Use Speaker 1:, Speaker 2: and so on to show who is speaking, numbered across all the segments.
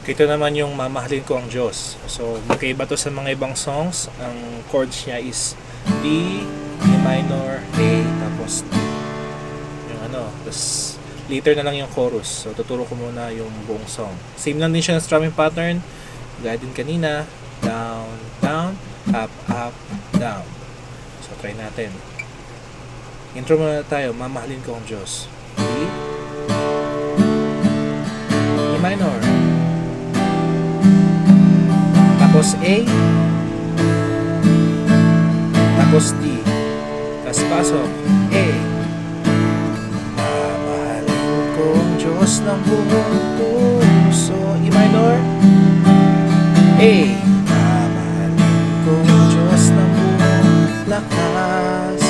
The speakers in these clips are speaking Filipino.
Speaker 1: Ito naman yung mamahalin ko ang Diyos. So, magkaiba to sa mga ibang songs. Ang chords niya is D, E minor, A, tapos D. Yung ano, tapos later na lang yung chorus. So, tuturo ko muna yung buong song. Same lang din siya ng strumming pattern. Gaya din kanina. Down, down, up, up, down. So, try natin. Intro muna tayo. Mamahalin ko ang Diyos. Tapos A. Tapos D. Tapos pasok. A. Mamahalin ko ang Diyos ng buong puso. E minor. A. Mamahalin ko ang Diyos ng buong lakas.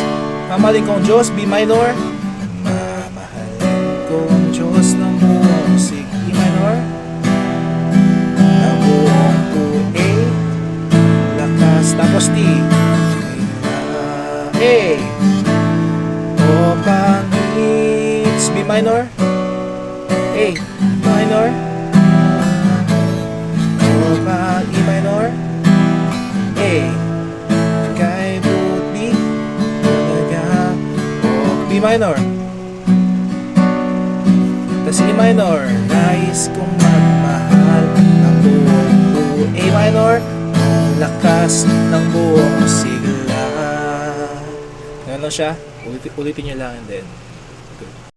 Speaker 1: Mamahalin ko ang Diyos. B minor. A. O pangits. B minor. A. Minor. O pa E minor. A. Kay boot B. Talaga. O B minor. Tas E minor. Nais kong magmahal ng buong buo. A minor. Ang lakas ng ano siya, ulitin, ulitin nyo lang and then, good.